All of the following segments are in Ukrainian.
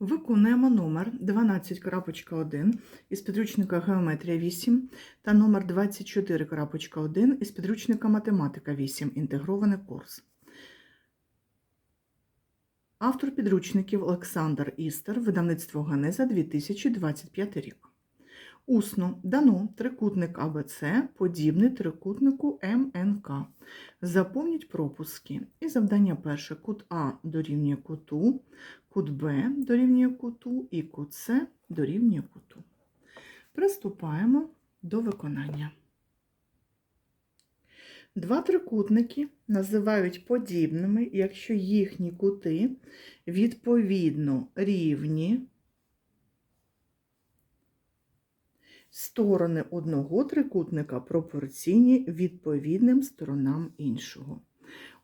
Виконуємо номер 12.1 із підручника Геометрія 8 та номер 24.1 із підручника Математика 8. Інтегрований курс. Автор підручників Олександр Істер, видавництво Генеза 2025 рік. Усно дано трикутник АБЦ подібний трикутнику МНК. Заповніть пропуски. І завдання перше. Кут А дорівнює куту, кут Б дорівнює куту і кут С дорівнює куту. Приступаємо до виконання. Два трикутники називають подібними, якщо їхні кути відповідно рівні. Сторони одного трикутника пропорційні відповідним сторонам іншого.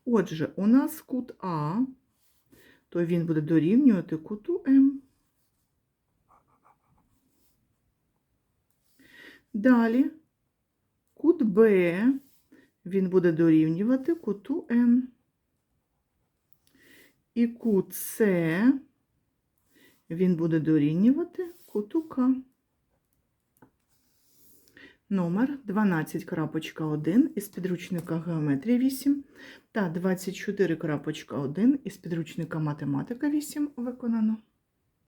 Отже, у нас кут А, то він буде дорівнювати куту М. Далі кут Б, він буде дорівнювати куту Н. І кут С, він буде дорівнювати куту К. Номер 12.1 із підручника Геометрія 8 та 24.1 із підручника Математика 8 виконано.